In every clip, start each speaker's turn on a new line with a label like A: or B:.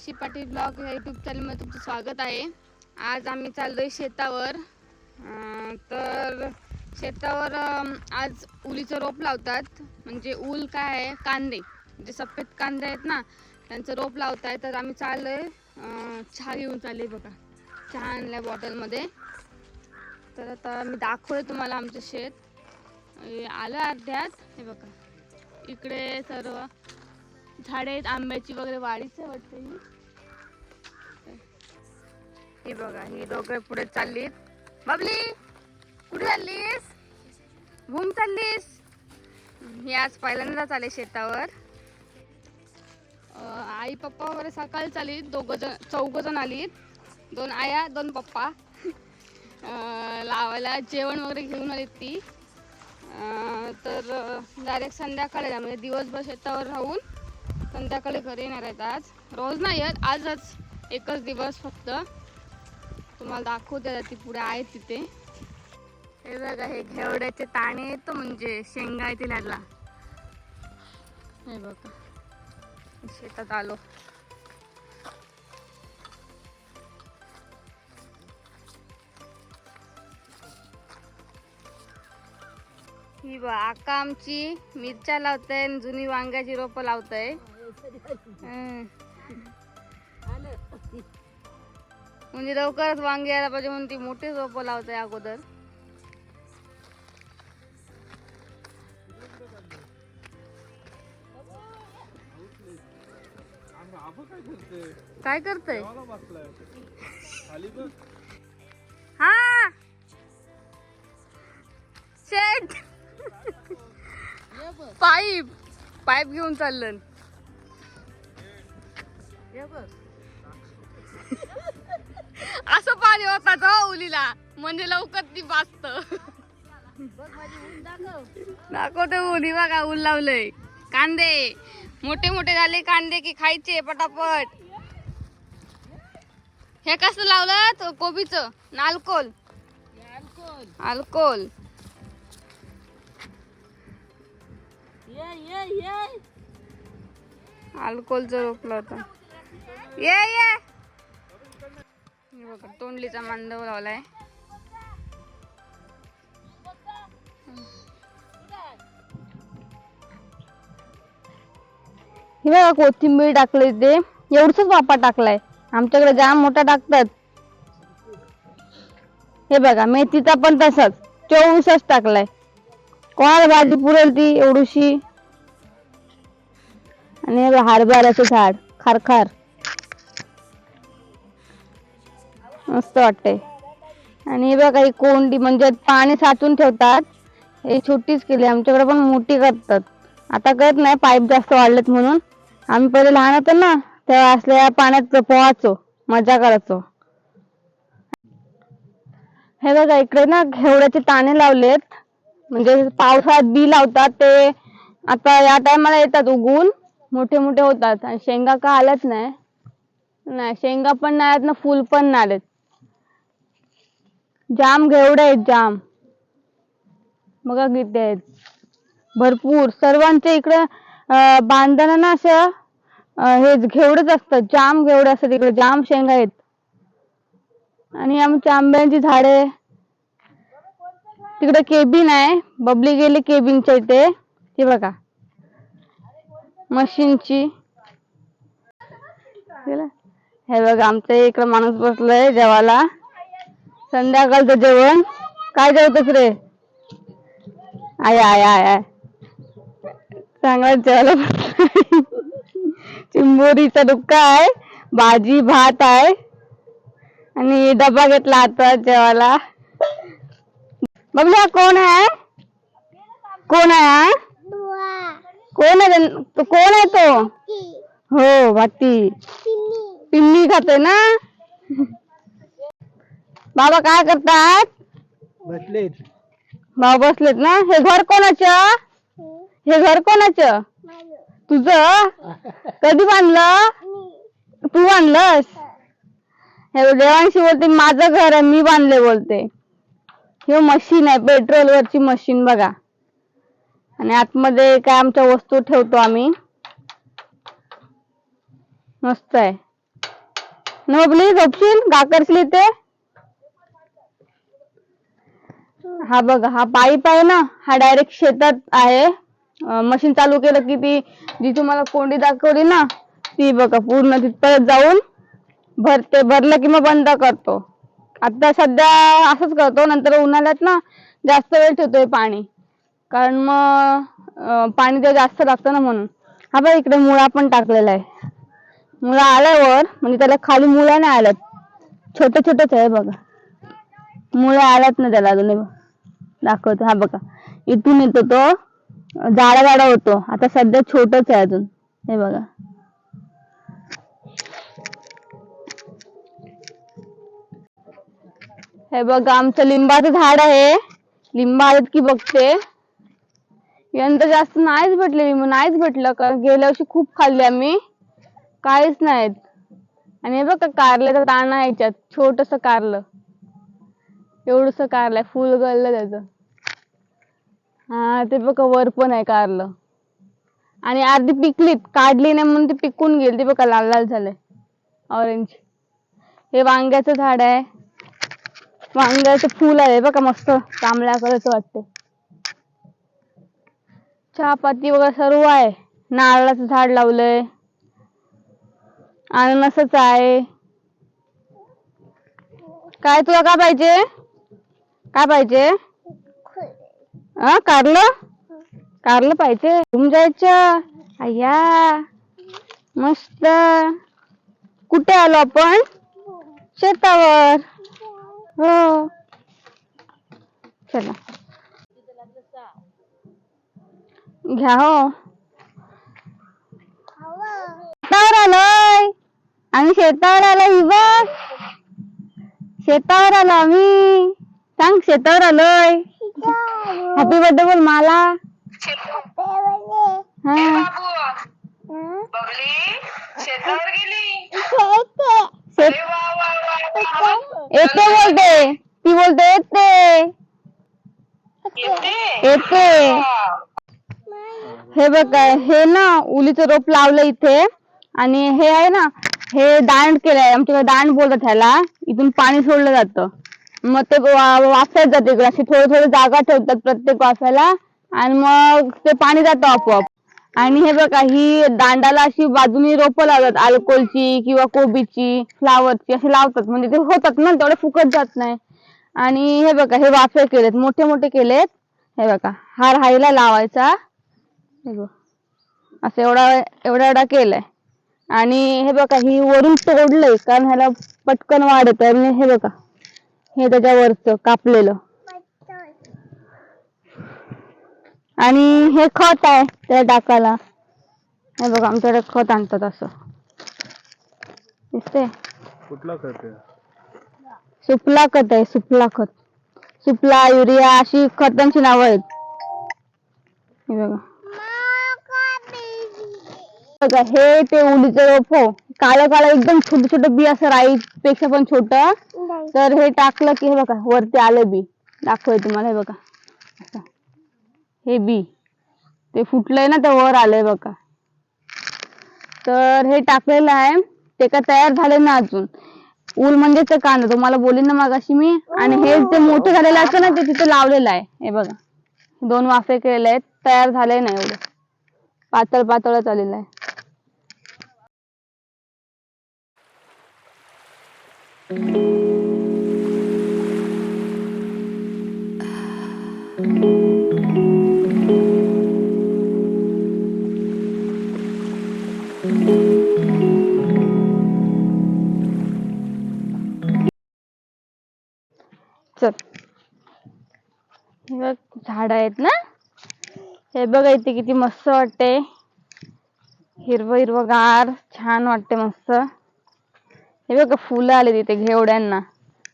A: आशी पाटील ब्लॉग या युट्यूब चॅनलमध्ये तुमचं स्वागत आहे. आज आम्ही चाललोय शेतावर. तर शेतावर आज उलीचं रोप लावतात. म्हणजे ऊल काय आहे? कांदे. जे सफेद कांदे आहेत ना त्यांचं रोप लावताय. तर आम्ही चाललोय आहे चहा घेऊन चालले बघा. चहा आणल्या बॉटलमध्ये. तर आता मी दाखवते तुम्हाला आमचं शेत. आलं अर्ध्यात. हे बघा. इकडे सर्व झाडे आहेत आंब्याची वगैरे वाढीच आहे ही हे बघा ही दोघे पुढे चाललीत. बबली कुठे चाललीस? घुम चाललीस? हे आज पहिल्यांदाच आले शेतावर. आई पप्पा वगैरे सकाळी चालीत दोघं जण चौघ जण आलीत. दोन आया दोन पप्पा. लावायला जेवण वगैरे घेऊन आलीत ती. तर डायरेक्ट संध्याकाळी म्हणजे दिवसभर शेतावर राहून. संध्याकाळी घरी येणार आहेत आज. रोज नाही येत आजच एकच दिवस फक्त. तुम्हाला दाखवते द्या ती पुढे आहेत तिथे. हे बघा हे घेवड्याचे ताणे येतो म्हणजे शेंगा येतील ह्याला हे बघा शेतात आलो. ही बा आका आमची मिरच्या लावत आणि जुनी वांग्याची रोपं लावताय. हं. म्हणजे लवकरच वांगे यायला पाहिजे म्हणून ती मोठी रोपं लावताय अगोदर. काय करतय? हा. शेट. पाईप. पाईप घेऊन चाललं. पाणी होता तो हो उलीला? म्हणजे लवकर ती वाचत. दाखवते उली बघा ऊल लावलंय. कांदे. मोठे मोठे झाले कांदे की खायचे पटापट. हे कसं लावलं कोबीच? नालकोल. अल्कोल अल्कोलचं रोपलं होतं. ये ये. बघा तोंडलीचा मांडव लावलाय. हे बघा कोथिंबीर टाकले ते. एवढंच वापा टाकलाय. आमच्याकडे जाम मोठा टाकतात. हे बघा मेथीचा पण तसाच. चोवीसच टाकलाय. कोणाला भाजी पुरेल ती एवढीशी. आणि हरभऱ्याचं झाड खारखार. मस्त वाटते आणि हे बघा ही कोंडी म्हणजे पाणी साचून ठेवतात. हे छोटीच केली आमच्याकडे पण मोठी करतात. आता करत नाही पाईप जास्त वाढलेत म्हणून. आम्ही पहिले लहान होतो ना तेव्हा असल्या पाण्यात पोहायचो मजा करायचो. हे बघा इकडे ना घेवड्याचे ताणे लावलेत. म्हणजे पावसाळ्यात बी लावतात ते आता या टायमाला येतात उगून मोठे मोठे होतात. आणि शेंगा का आल्याच नाही. नाही शेंगा पण नाही आहेत ना फुल पण नाही आलेत. जाम घेवडे आहेत जाम. बघा किती आहेत. भरपूर. सर्वांच्या इकडे बांधणं बांधताना ना असं हेच हे घेवडेच असतात. जाम घेवडे असतात इकडे. जाम शेंगा आहेत. आणि आमच्या आंब्यांची झाडे. तिकडे केबिन आहे. बबली गेली केबिनच्या इथे. ते बघा. मशीनची. हे बघा आमच्या इकडे माणूस बसलाय जेवायला. संध्याकाळचं जेवण. काय जेवतस रे? आय आय आय आय. चांगला जेवायला. चिंबोरीचा डुक्का आहे भाजी भात आहे. आणि डबा घेतला आता जेवायला. बघला कोण आहे? कोण आहे कोण आहे तो कोण आहे तो? हो भाती. पिल्ली खाते ना? बाबा काय करतात?
B: बसलेत
A: बाबा बसलेत ना? हे घर कोणाचं? हे घर कोणाचं? तुझं? कधी बांधलं? तू बांधलंस? हे देवांशी बोलते माझं घर आहे मी बांधले बोलते. हे मशीन आहे पेट्रोल वरची मशीन बघा. आणि आतमध्ये काय आमच्या वस्तू ठेवतो आम्ही. मस्त आहे. नोबली झोपशील? गा करशील इथे हा बघा हा पाईप आहे ना हा डायरेक्ट शेतात आहे. मशीन चालू केलं की ती जी तुम्हाला कोंडी दाखवली ना ती बघा पूर्ण तिथपर्यंत जाऊन भरते भरलं की मग बंद करतो. आता सध्या असंच करतो नंतर उन्हाळ्यात ना जास्त वेळ ठेवतोय पाणी. कारण मग पाणी ते जास्त लागतं ना म्हणून. हा बघ इकडे मुळा पण टाकलेला आहे. मुळा आल्यावर म्हणजे त्याला खाली मुळा नाही आल्यात. छोटे छोटेच आहे बघा. मुळे आल्यात ना त्याला अजून बघ. दाखवतो. हा बघा. इथून येतो तो. जाडा जाडा होतो. आता सध्या छोटच आहे अजून. हे बघा. हे बघा आमचं लिंबाचं झाड आहे. लिंबा आहेत की बघते. यंदा जास्त नाहीच भेटले लिंबू. नाहीच भेटलं. कारण गेल्या वर्षी खूप खाल्ले आम्ही. काहीच नाहीत. आणि हे बघा कारल्याचा दाणा याच्यात. छोटस कारलं. एवढस कारलंय. फुल गळलं त्याच. हा ते बघा वर पण आहे कारलं. आणि अर्धी पिकलीत काढली नाही म्हणून ते पिकून गेली. ते बघा लाल लाल झालंय. ऑरेंज हे वांग्याचं झाड आहे. वांग्याचं फुल आहे. बघा मस्त तांबड्या कलरच वाटते चहापाती वगैरे सर्व आहे. नारळाचं झाड लावलंय. अननसच आहे. काय तुला काय पाहिजे? काय पाहिजे? हा कारलं? कारलं पाहिजे. घुम जायचं? अय्या मस्त. कुठे आलो आपण? शेतावर. हो. चला. घ्या हो. शेतावर आलोय. आम्ही शेतावर आलो ही शेतावर आलो आम्ही. सांग शेतावर आलोय. हॅपी बर्थडे बोल मला. हा.
B: बबली शेतावर गेली?
A: शेत-
B: अरे वा वा वा वा.
A: येते. बोलते. ती बोलते येते.
B: येते?
A: येते. हे बघ हे ना उलीचं रोप लावलं इथे. आणि हे आहे ना हे दांड केलंय. आमच्याकडे दांड बोलतात ह्याला. इथून पाणी सोडलं जातं. मग ते वाफत वाफ्यात जाते इकडे. अशी थोडी थोडी जागा ठेवतात प्रत्येक वाफ्याला आणि मग ते पाणी जातं आपोआप. आणि हे बघा ही दांडाला अशी बाजूनी रोपं लावतात. अल्कोलची किंवा कोबीची फ्लावरची अशी लावतात. म्हणजे ते होतात ना तेवढे फुकट जात नाही. आणि हे बघा हे वाफे केलेत. मोठे मोठे केलेत. हे बघा हार हाईला लावायचा. हे बघ. असं एवढा एवढा एवढा केलाय. आणि हे बघा ही वरून तोडलंय. कारण ह्याला पटकन वाढत आहे हे बघा. हे त्याच्यावरच कापलेलं. आणि हे खत आहे त्याला टाकायला हे बघा आमच्याकडे खत आणतात असं. दिसते
C: कुठला खत आहे?
A: सुपला खत आहे सुपला खत. सुपला युरिया अशी खतांची नावं आहेत. हे बघा. बघा हे ते उडीचं रोप हो. काळं काळं एकदम छोट छोट बी असं राई पेक्षा पण छोट. तर हे टाकलं की हे बघा वरती आलं बी. दाखवय तुम्हाला हे बघा. असं. हे बी. ते फुटलंय ना ते वर आलंय बघा. तर हे टाकलेलं आहे. ते काय तयार झाले ना अजून. ऊल म्हणजे ते कांदा. तुम्हाला बोलीन ना मागाशी मी. आणि हे जे मोठं झालेलं असतं ना ते तिथे लावलेलं आहे. हे बघा. दोन वाफे केलेले आहेत तयार झाले नाही एवढं. पातळ पातळच आलेलं आहे. चल. बघ झाड आहेत ना? हे बघा इथे किती मस्त वाटते हिरवं हिरवगार छान वाटते मस्त. हे बघ फुलं आले तिथे घेवड्यांना.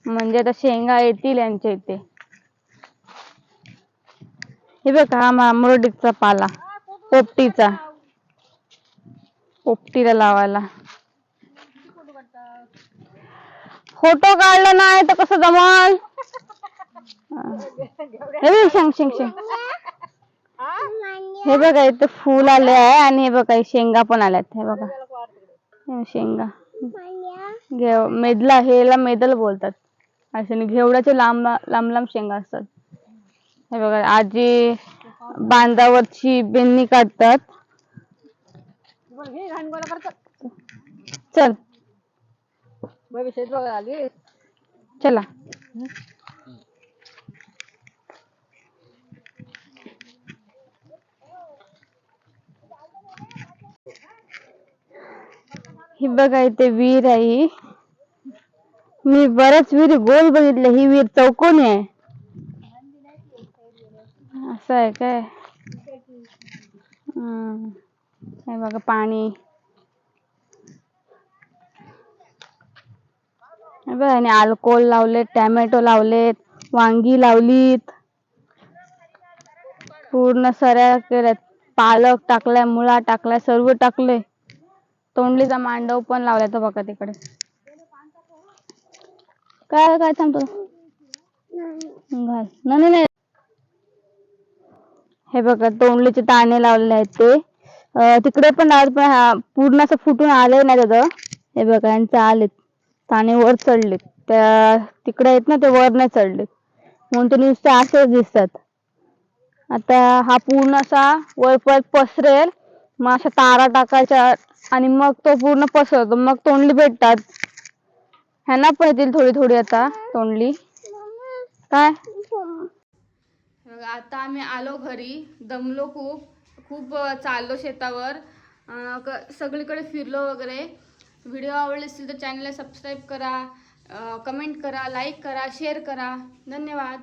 A: म्हणजे आता शेंगा येतील यांच्या इथे. हे बघ हा मामुरडीचा पाला. पोपटीचा. पोपटीला लावायला. फोटो काढला नाही तर कसं जमाल? हे बघ शेंग शेंग शेंग. हे बघा इथे फुल आले आहे आणि हे बघा शेंगा पण आल्यात. हे बघा. शेंगा. घेव मेदला हेला मेदल बोलतात. असे घेवड्याचे लांब लांब लांब शेंगा असतात. हे बघा आजी बांधावरची बेंनी काढतात. चल. चला. ही बघा इथे विहीर आहे ही. मी बऱ्याच विहीर गोल बघितल्या ही विहीर चौकोनी आहे. असं आहे काय? हे बघा पाणी. हे बघा आणि अल्कोहोल लावलेत टॅमॅटो लावलेत वांगी लावलीत. पूर्ण सऱ्या केल्यात. पालक टाकलाय मुळा टाकलाय सर्व टाकले तोंडलीचा मांडव पण लावलाय तो बघा तिकडे. काय काय थांबतो घाल. नाही नाही हे बघा तोंडलीचे ताणे लावलेले आहेत ते. तिकडे पण लावत पण हा पूर्ण असं फुटून आलंय ना त्याचं हे बघा यांचं आलेत. ताणे वर चढलेत. त्या तिकडे आहेत ना ते वर नाही चढलेत. म्हणून ते नुसते असेच दिसतात. आता हा पूर्ण असा वर परत पसरेल. मग अशा तारा टाकायच्या आणि मग तो पूर्ण पसरतो. मग तोंडली भेटतात. ह्यांना पण येतील थोडी थोडी आता तोंडली. काय? आता आम्ही आलो घरी. दमलो खूप. खूप चाललो शेतावर. सगळीकडे फिरलो वगैरे. व्हिडिओ आवडले असतील तर चॅनलला सबस्क्राईब करा. कमेंट करा लाईक करा शेअर करा. धन्यवाद.